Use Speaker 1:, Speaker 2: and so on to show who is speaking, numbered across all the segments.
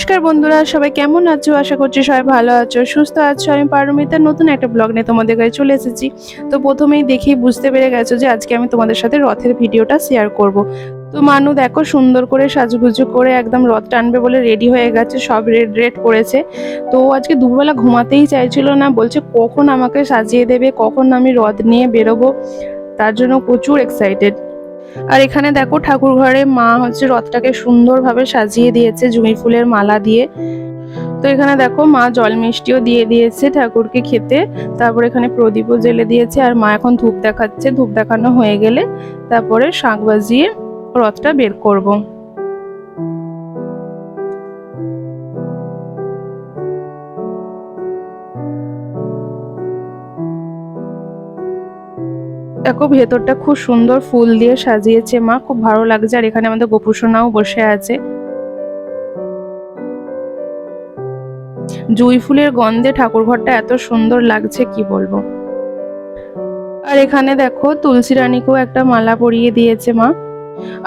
Speaker 1: নমস্কার বন্ধুরা, সবাই কেমন আছো? আশা করছি সবাই ভালো আছো, সুস্থ আছো। আমি পারমিতার নতুন একটা ব্লগ নিয়ে তোমাদের কাছে চলে এসেছি। তো প্রথমেই দেখেই বুঝতে পেরে গেছো যে আজকে আমি তোমাদের সাথে রথের ভিডিওটা শেয়ার করব। তো মানু, দেখো সুন্দর করে সাজুগুজু করে একদম রথ টানবে বলে রেডি হয়ে গেছে, সব রেড রেড করেছে। তো আজকে দুবেলা ঘুমাতেই চাইছিল না, বলছে কখন আমাকে সাজিয়ে দেবে, কখন আমি রথ নিয়ে বেরোবো, তার জন্য প্রচুর এক্সাইটেড আর এখানে দেখো ঠাকুর ঘরে মা হচ্ছে রথটাকে সুন্দরভাবে সাজিয়ে দিয়েছে জুঁই ফুলের মালা দিয়ে। তো এখানে দেখো মা জল মিষ্টিও দিয়ে দিয়েছে ঠাকুরকে খেতে। তারপর এখানে প্রদীপও জেলে দিয়েছে আর মা এখন ধূপ দেখাচ্ছে। ধূপ দেখানো হয়ে গেলে তারপরে শাঁখ বাজিয়ে রথটা বের করব। দেখো ভেতরটা খুব সুন্দর ফুল দিয়ে সাজিয়েছে মা, খুব ভালো লাগছে। আর এখানে আমাদের গোপুসোনাও বসে আছে। জুই ফুলের গন্ধে ঠাকুর ঘরটা এত সুন্দর লাগছে, কি বলব। আর এখানে দেখো, তুলসী রানীকেও একটা মালা পরিয়ে দিয়েছে মা।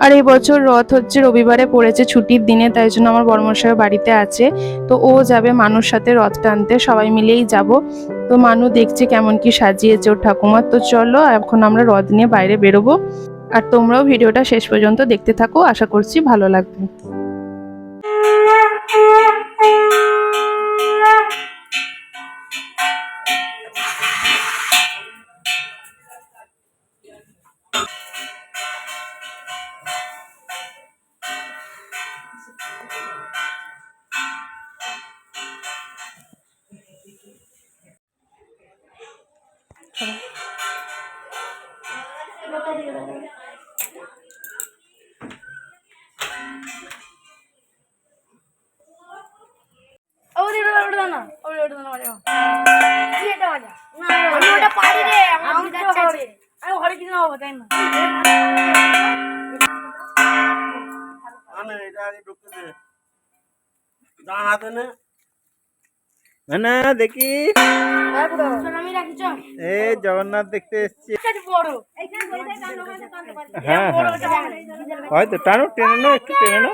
Speaker 1: আর এই বছর রথ হচ্ছে, রবিবারে পড়েছে, ছুটির দিনে, তাই জন্য আমার বর্মশায় বাড়িতে আছে। তো ও যাবে মানুষ সাথে রথ টানতে, সবাই মিলেই যাব। তো মানু দেখছে কেমন কি সাজিয়েছে ওর ঠাকুমার তো চলো, এখন আমরা রথ নিয়ে বাইরে বেরোবো। আর তোমরাও ভিডিওটা শেষ পর্যন্ত দেখতে থাকো। আশা করছি ভালো লাগবে।
Speaker 2: কি এটা আমি ওটা পারি রে যাচ্ছে আমি ঘরে কিছু তাই না
Speaker 3: নে দেখি এ জগন্নাথ দেখতে এসছি হ্যাঁ হ্যাঁ হয়তো টানো টেনে নাও একটু টেনে নাও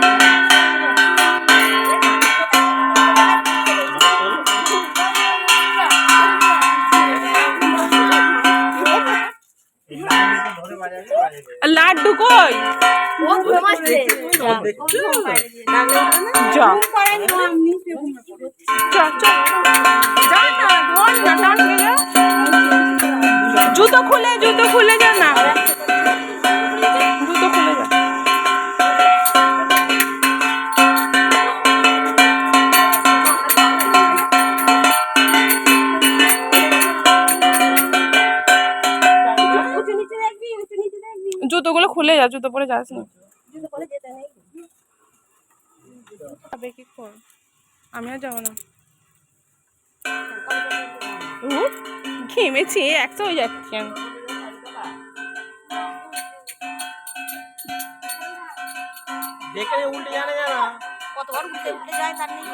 Speaker 1: লাড্ডু কই? জুতো খুলে জুতো খুলে যা। যা জুতো পরে যাস না। যাবে কি কর? আমিও যাব না। ঘেমেছি একটা হয়ে যাচ্ছি। আমি
Speaker 3: দেখে উল্টে জানা জানা
Speaker 2: কতবার উঠতে উঠতে যায় তার নেই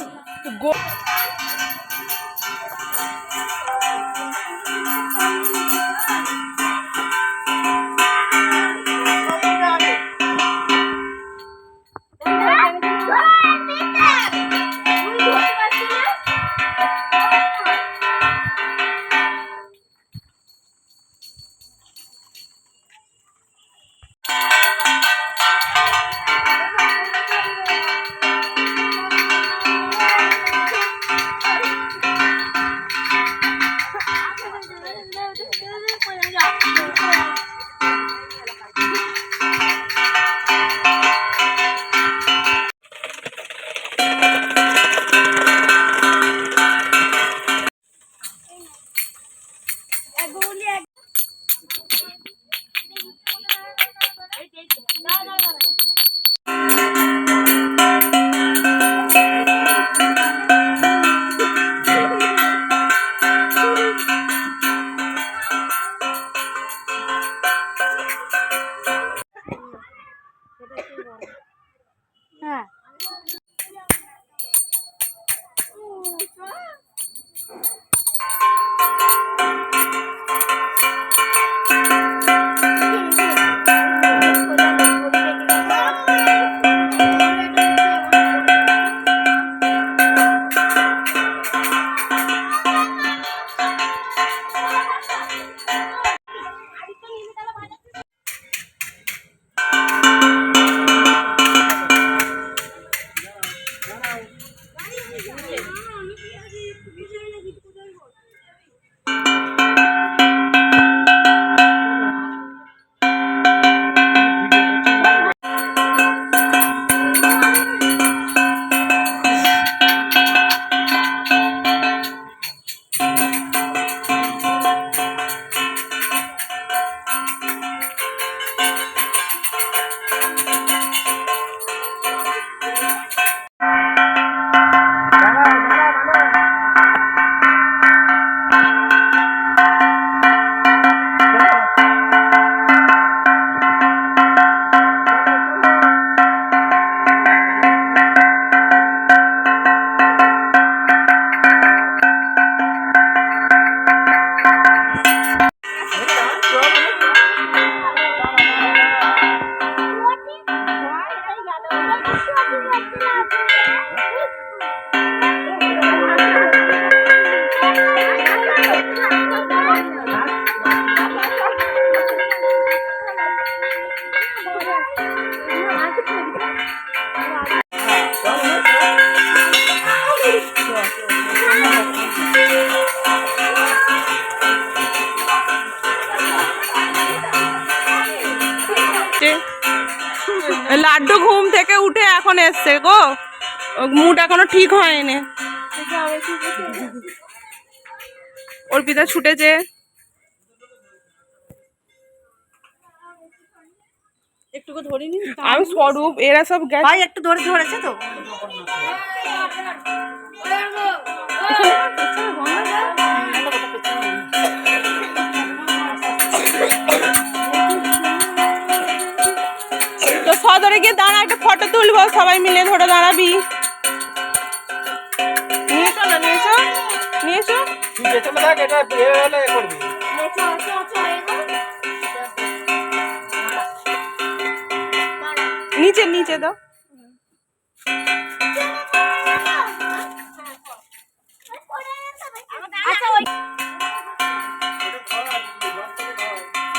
Speaker 1: না না না হচ্ছে লাড্ডু ঘুম থেকে উঠে এখন এসছে গো। মুড এখনও ঠিক হয়নি। অর্পিতা ছুটেছে।
Speaker 2: একটুকু ধরিনি
Speaker 1: আমি স্বরূপ এরা সব গেছে।
Speaker 2: ভাই একটু ধরে ধরেছে তো।
Speaker 1: সদরে গিয়ে দাঁড়া একটা ফটো তুলবো সবাই মিলে ধরে দাঁড়াবি। নিয়ে এসো না নিয়ে এসো নিয়ে এসো
Speaker 3: তুই পেছনে থাক এটা এ হলে এ করবি
Speaker 1: নিচে নিচে দাও।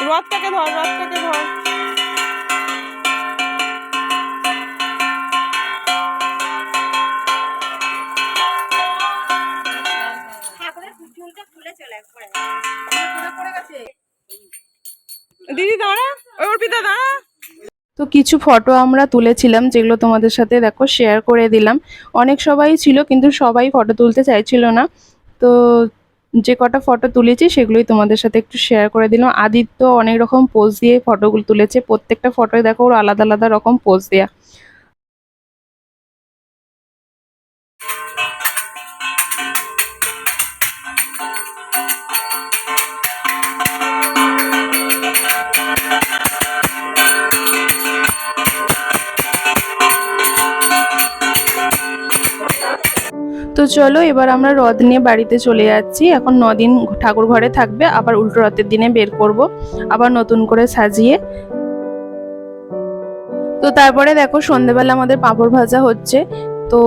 Speaker 1: রথটাকে ধর রথটাকে ধর। দিদি, দাঁড়া। অর্পিতা, দাঁড়া। তো কিছু ফটো আমরা তুলেছিলাম, যেগুলো তোমাদের সাথে দেখো শেয়ার করে দিলাম। অনেক সবাই ছিল, কিন্তু সবাই ফটো তুলতে চাইছিল না। তো যে কটা ফটো তুলেছি, সেগুলোই তোমাদের সাথে একটু শেয়ার করে দিলাম। আদিত্য অনেক রকম পোজ দিয়ে ফটোগুলো তুলেছে। প্রত্যেকটা ফটোয় দেখো, ওর আলাদা আলাদা রকম পোজ দেয়া। তো চলো, এবার আমরা রথ নিয়ে বাড়িতে চলে যাচ্ছি। এখন দিন ঠাকুর ঘরে থাকবে, আবার উল্টো রথের দিনে বের করব, আবার নতুন করে সাজিয়ে। তো তারপরে দেখো, সন্ধেবেলা আমাদের পাঁপড় ভাজা হচ্ছে। তো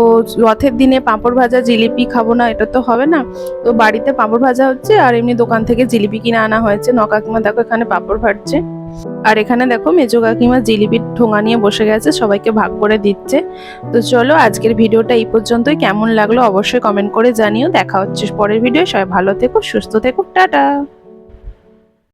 Speaker 1: রথের দিনে পাঁপড় ভাজা জিলিপি খাব না, এটা তো হবে না। তো বাড়িতে পাঁপড় ভাজা হচ্ছে, আর এমনি দোকান থেকে জিলিপি কিনে আনা হয়েছে। নকাকিমা দেখো এখানে পাঁপড় ভাজছে। আর এখানে দেখো মেজো কাকিমা জিলিপির ঠোঙা নিয়ে বসে গেছে, সবাইকে ভাগ করে দিচ্ছে। তো চলো আজকের ভিডিওটা এই পর্যন্তই। কেমন লাগল অবশ্যই কমেন্ট করে জানিও। দেখা হচ্ছে পরের ভিডিও সবাই ভালো থেকো, সুস্থ থেকো। টাটা!